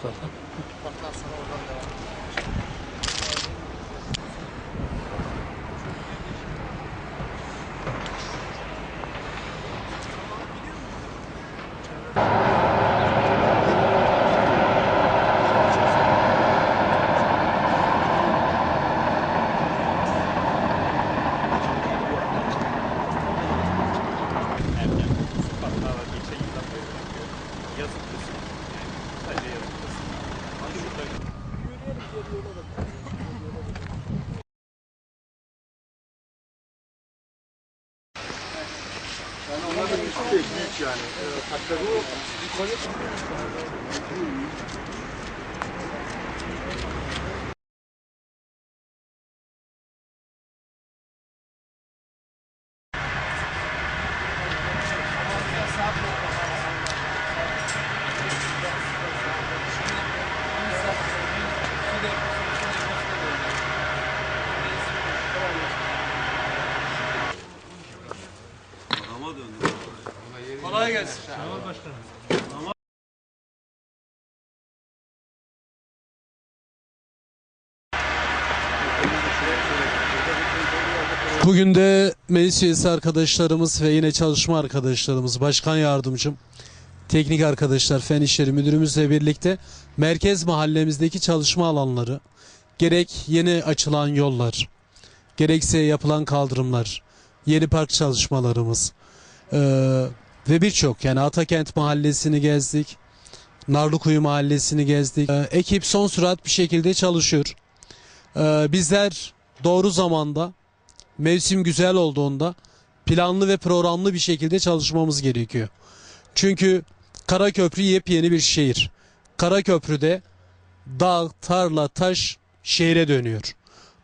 そう。Yani onlar da büyük, büyük yani. Hatta bu Kolay gelsin. Bugün de meclis üyesi arkadaşlarımız ve yine çalışma arkadaşlarımız, başkan yardımcım, teknik arkadaşlar, fen işleri müdürümüzle birlikte merkez mahallemizdeki çalışma alanları, gerek yeni açılan yollar, gerekse yapılan kaldırımlar, yeni park çalışmalarımız eee, ve birçok yani Atakent mahallesini gezdik, Narlıkuyu mahallesini gezdik. Eee, ekip son sürat bir şekilde çalışıyor. Eee, bizler doğru zamanda mevsim güzel olduğunda planlı ve programlı bir şekilde çalışmamız gerekiyor. Çünkü Karaköprü yepyeni bir şehir. Karaköprü'de dağ, tarla, taş şehre dönüyor.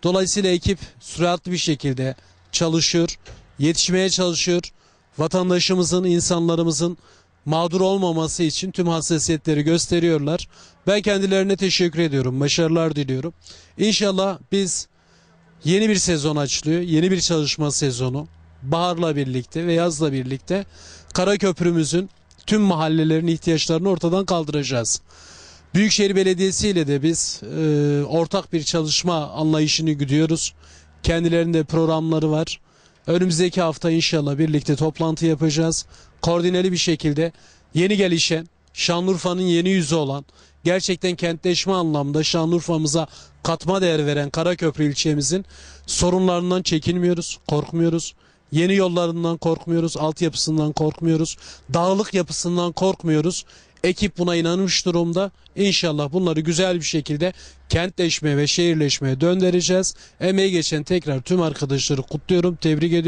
Dolayısıyla ekip süratli bir şekilde çalışıyor, yetişmeye çalışıyor. Vatandaşımızın, insanlarımızın mağdur olmaması için tüm hassasiyetleri gösteriyorlar. Ben kendilerine teşekkür ediyorum. Başarılar diliyorum. İnşallah biz Yeni bir sezon açılıyor. Yeni bir çalışma sezonu. Baharla birlikte ve yazla birlikte Karaköprümüzün tüm mahallelerin ihtiyaçlarını ortadan kaldıracağız. Büyükşehir Belediyesi ile de biz e, ortak bir çalışma anlayışını güdüyoruz. Kendilerinde programları var. Önümüzdeki hafta inşallah birlikte toplantı yapacağız. Koordineli bir şekilde yeni gelişen, Şanlıurfa'nın yeni yüzü olan, gerçekten kentleşme anlamda Şanlıurfa'mıza katma değer veren Karaköprü ilçemizin sorunlarından çekinmiyoruz, korkmuyoruz. Yeni yollarından korkmuyoruz, altyapısından korkmuyoruz, dağlık yapısından korkmuyoruz. Ekip buna inanmış durumda. İnşallah bunları güzel bir şekilde kentleşmeye ve şehirleşmeye döndüreceğiz. Emeği geçen tekrar tüm arkadaşları kutluyorum, tebrik ediyorum.